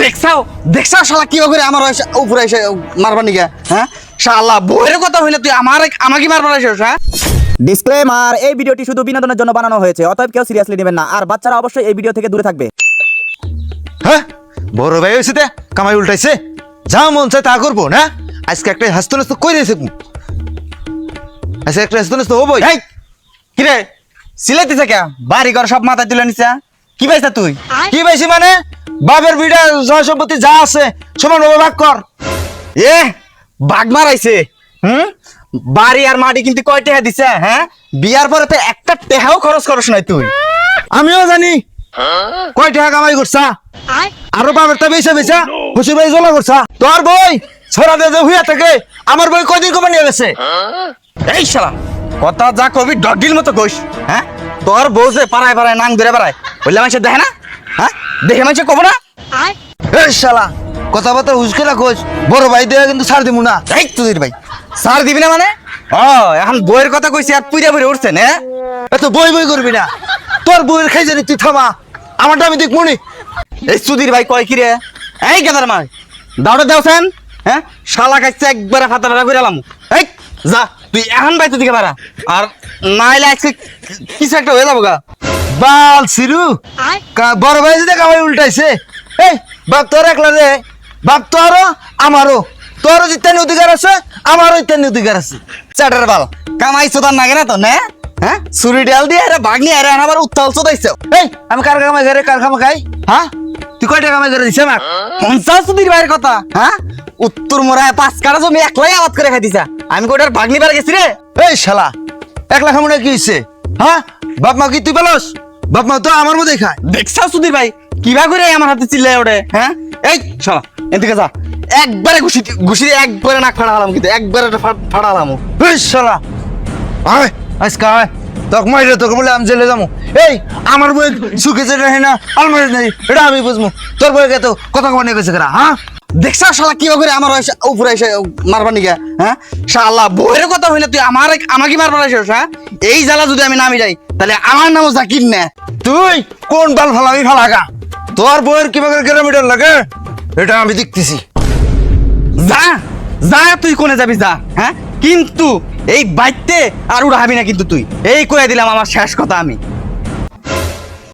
দেখছাও? দেখছাও শালা কি করে আমার উপরে এসে মারবা নিগা হ্যাঁ? শালা বইয়ের কথা হইলে তুই আমার আমাকে মারবার এসেছ হ্যাঁ? ডিসক্লেমার এই ভিডিওটি শুধু বিনোদনের জন্য বানানো হয়েছে অতএব কেউ সিরিয়াসলি নেবেন না আর বাচ্চারা অবশ্যই এই ভিডিও থেকে দূরে থাকবে। হ্যাঁ? বড় ভাই হয়েছে তে কামাই উল্টাইছে। যা মন চায় তা করব না? আজকে একটা হাস্ত নাস্ত কই রয়েছে আজকে একটা হাস্ত নাস্ত হবই। এই কিরে সিলাইতেছে কে? বাড়ি ঘর সব মাথায় তুলে নিছে হ্যাঁ? কি পাইছা তুই? কি পাইছি মানে? বাপের বিড়া জয় সম্পত্তি যা আছে সমান ভাবে ভাগ কর। এ বাঘ মারাইছে। হুম? বাড়ি আর মাটি কিন্তু কয় টেহা দিছে হ্যাঁ? বিয়ার পরে তো একটা টেহাও খরচ করছ নাই তুই। আমিও জানি। কয় টাকা কামাই করছা? আরও বাপের তা বেচা বেচা শ্বশুর ভাই জ্বলা করছা। তোর বই ছড়া দে হুইয়া থাকে আমার বই কয়দিন কমা নিয়ে গেছে? এই শালা কথা যা কবি ডগিল মতো কইস হ্যাঁ? তোর বউ যে পাড়ায় পাড়ায় নাং ধরে বেড়ায় বললে মানুষের দেখে না? দেখে মানুষের কব না? এই শালা কথাবার্তা হুসকে রাখোস। বড় ভাই দেয়া কিন্তু ছাড় দিব না। এই তুই ভাই সার দিবি না মানে? ও এখন বইয়ের কথা কইছি আর পুইরা পুইরা উঠছেন হ্যাঁ এত বই বই করবি না। তোর বইয়ের খাই জানি তুই থামা। আমারটা আমি দেখব নি। এই সুধীর ভাই কয় কি রে এই গেদার মাই দাউড়ে দেওছেন হ্যাঁ? শালা কাছে একবারে ফাতারা করে এলাম। এই যা তুই এখন বাইতে দিকে পারা আর নাইলে আজকে কিছু একটা হয়ে যাব গা বাল সিরু। বড় ভাই যদি কামাই উল্টাইছে। এই বাপ তোর একলা রে বাপ তোরও আমারও। তোরও জিতানি অধিকার আছে আমারও ইত্যাদি অধিকার আছে। চাটার বাল। কামাই চোদার নাগে না তো নে? হ্যাঁ? সুরি ডাল দিয়ে আরে বাঘ নিয়ে আরে আবার উত্তাল চোদাইছে এই আমি কার কামাই ঘরে কার কামাই খাই? হ্যাঁ? তুই কয়টা কামাই করে দিছে আমার পঞ্চাশ সুধীর ভাইয়ের কথা হ্যাঁ? উত্তর মোড়ায় পাঁচ কাটা জমি একলাই আবাদ করে খাই দিছা আমি কোটার বাঘ নিবার গেছি রে? এই শালা একলা খামুনে কি হইছে? হ্যাঁ? বাপ মা কি তুই পেলস? বাপ মা তো আমার মধ্যেই খায়। দেখছা সুধীর ভাই কিবা করে আমার হাতে চিল্লাই ওঠে হ্যাঁ? এই শালা এদিকে যা। একবারে ঘুষি ঘুষি একবারে নাক ফাড়া হলাম কিন্তু একবারে ফা- ফাড়া হলাম এই শালা। আয় আজকে আয়। তোকে মাইরে তোকে বলে আমি জেলে যাব। এই আমার বই সুখে যেটা হয় না আলমারি নেই এটা আমি বুঝব। তোর বই তো কথা কমানি গেছে কেরা হ্যাঁ? দেখছা শালা কিবা করে আমার উপরে এসে মারবা নিগা হ্যাঁ? শালা, বইয়ের কথা হইলে তুই আমার, আমাকে মারবার এসেছ হ্যাঁ? এই জ্বালা যদি আমি নামি যাই, তাহলে আমার নামও জাকির না। তুই কোন বাল ফালাবি ফালাগা? তোর বইয়ের কীভাবে কিলোমিটার লাগে? এটা আমি দেখতেছি। যা যা, তুই কোনে যাবি, যা হ্যাঁ? কিন্তু এই বাইতে আর উড়াবি না কিন্তু তুই। এই কয়ে দিলাম আমার শেষ কথা আমি।